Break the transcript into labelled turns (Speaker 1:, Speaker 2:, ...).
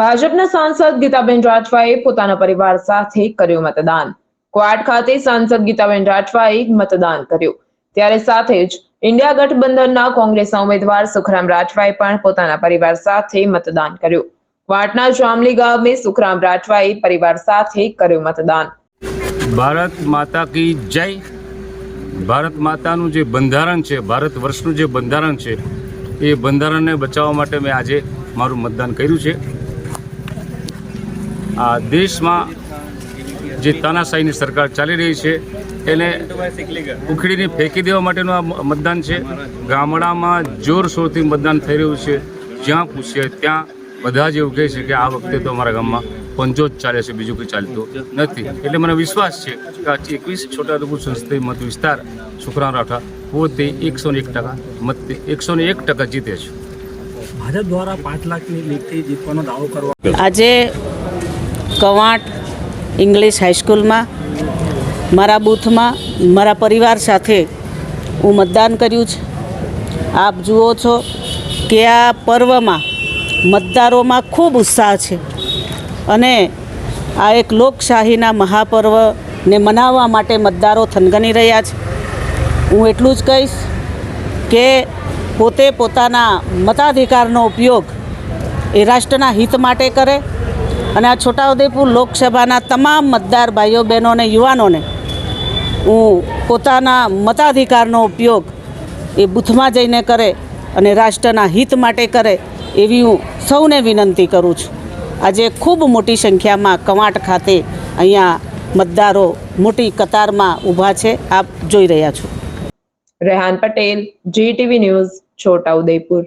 Speaker 1: ભાજપના સાંસદ ગીતાબેન રાઠવાએ પોતાના પરિવાર સાથે કર્યું મતદાન. ક્વાડ ખાતે સાંસદ ગીતાબેન રાઠવાએ મતદાન કર્યું. ત્યારે સાથે જ ઇન્ડિયા ગઠબંધનના કોંગ્રેસના ઉમેદવાર સુખરામ રાઠવાએ પણ પોતાના પરિવાર સાથે મતદાન કર્યું. ક્વાડના જામલી ગામે સુખરામ રાઠવાએ પરિવાર સાથે કર્યું મતદાન.
Speaker 2: ભારત માતા કી જય. ભારત માતાનું જે બંધારણ છે, ભારત વર્ષનું જે બંધારણ છે, એ બંધારણને બચાવવા માટે મેં આજે મારું મતદાન કર્યું છે. આ દેશમાં જે તાનાશાહીની સરકાર ચાલી રહી છે એને ઉખડીને ફેંકી દેવા માટેનું આ મતદાન છે. ગામડામાં જોરશોરથી મતદાન થઈ રહ્યું છે. જ્યાં પૂછીએ ત્યાં બધા જ એવું કહે છે કે આ વખતે તો અમારા ગામમાં પંચો જ ચાલે છે બીજું કંઈ ચાલતું નથી. એટલે મને વિશ્વાસ છે કે આ એકવીસ છોટાઉદેપુર સંસદીય મત વિસ્તાર સુખરામ રાઠા પોતે એકસો ને એક ટકા મત એકસો ને એક ટકા જીતે છે.
Speaker 3: ભાજપ દ્વારા પાંચ લાખની લીડથી જીતવાનો દાવો કરવા
Speaker 4: આજે કવાંટ, ઇંગ્લિશ હાઈસ્કૂલમાં, મારા બૂથમાં, મારા પરિવાર સાથે હું મતદાન કર્યું છે. આપ જુઓ છો કે આ પર્વમાં મતદારોમાં ખૂબ ઉત્સાહ છે અને આ એક લોકશાહીના મહાપર્વને મનાવવા માટે મતદારો થનગની રહ્યા છે. હું એટલું જ કહીશ કે પોતે પોતાના મતાધિકારનો ઉપયોગ એ રાષ્ટ્રના હિત માટે કરે અને આ છોટાઉદેપુર લોકસભાના તમામ મતદાર ભાઈઓ, બહેનો અને યુવાનોને હું પોતાના મતાધિકારનો ઉપયોગ એ બૂથમાં જઈને કરે અને રાષ્ટ્રના હિત માટે કરે એવી હું સૌને વિનંતી કરું છું. આજે ખૂબ મોટી સંખ્યામાં કવાંટ ખાતે અહીંયા મતદારો મોટી કતારમાં ઊભા છે. આપ જોઈ રહ્યા છો.
Speaker 1: Rehan Patel, GTV news, Chhota Udepur.